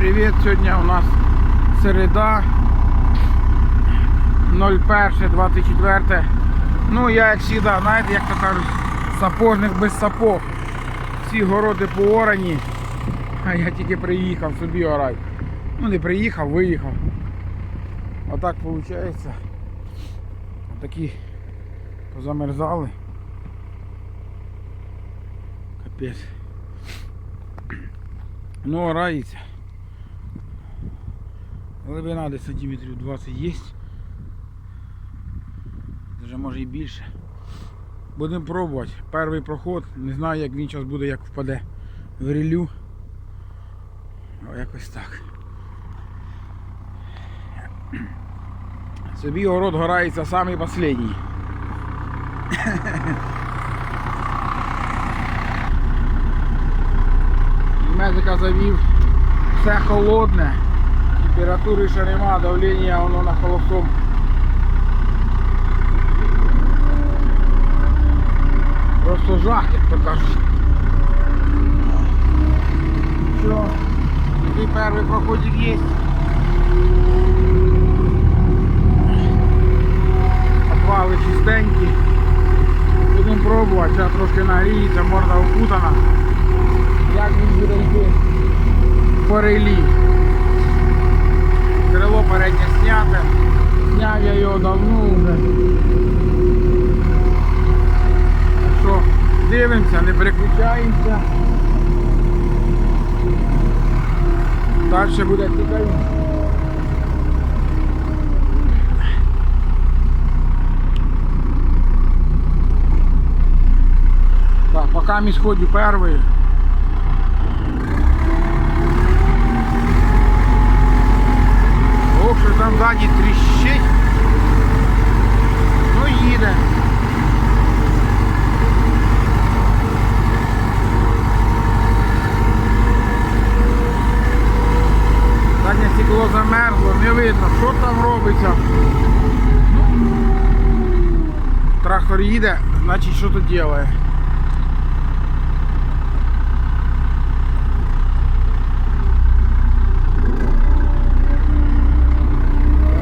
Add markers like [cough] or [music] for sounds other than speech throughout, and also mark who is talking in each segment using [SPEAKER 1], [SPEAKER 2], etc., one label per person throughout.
[SPEAKER 1] привіт! Сьогодні у нас середа 01.24. Ну я як завжди, знаєте, як то кажуть, сапожник без сапог. Всі городи поорані, а я тільки приїхав собі орати. Ну не приїхав, виїхав. Отак виходить. Отакі позамерзали. Капець. Ну, орається. Глибина десь сантиметрів 20 є. Даже може і більше. Будемо пробувати. Перший проход. Не знаю як він зараз буде, як впаде в рілю. О, якось так. Собі город горається самий останній. [laughs] Медика завів, все холодне, температури ще нема, давлення воно на холостом. Просто жах, як то. Що, який перший проходик є? Отвали чистенькі. Будемо пробувати, зараз трошки нагріється, морда окутана як він буде йти по релі. Крило переднє зняте. Зняв я його давно вже. Що дивимося, не переключаємося. Далі буде цікавіше. Так, поки місь ходю перший. Ох, що там ззаді тріщить. Ну їде. Заднє стекло замерзло, не видно, що там робиться. Трактор їде, значить що тут робить.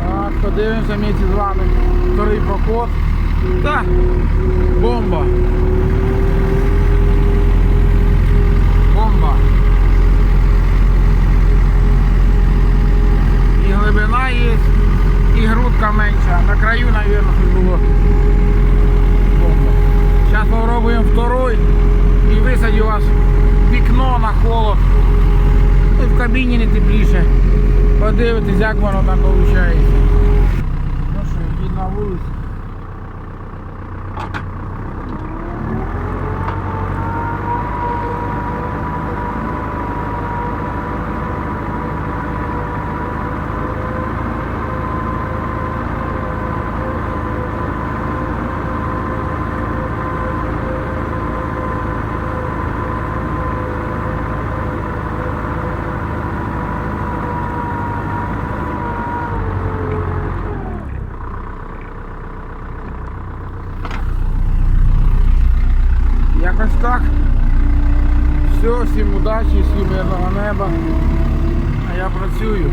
[SPEAKER 1] Так, подивимося місці з вами. Вторий проход. Та, бомба. Бомба. І глибина є, і грудка менша. На краю, наверное, було. Сейчас Зараз попробуємо второй і висадю вас вікно на холод. І в кабіні не тепліше. Подивитись, як воно там виходить. Ну що, йдіть на вулицю. Якось так. Все, всім удачі, всім мирного неба. А я працюю.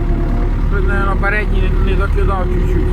[SPEAKER 1] Тут, мабуть, передній не докидав чуть-чуть.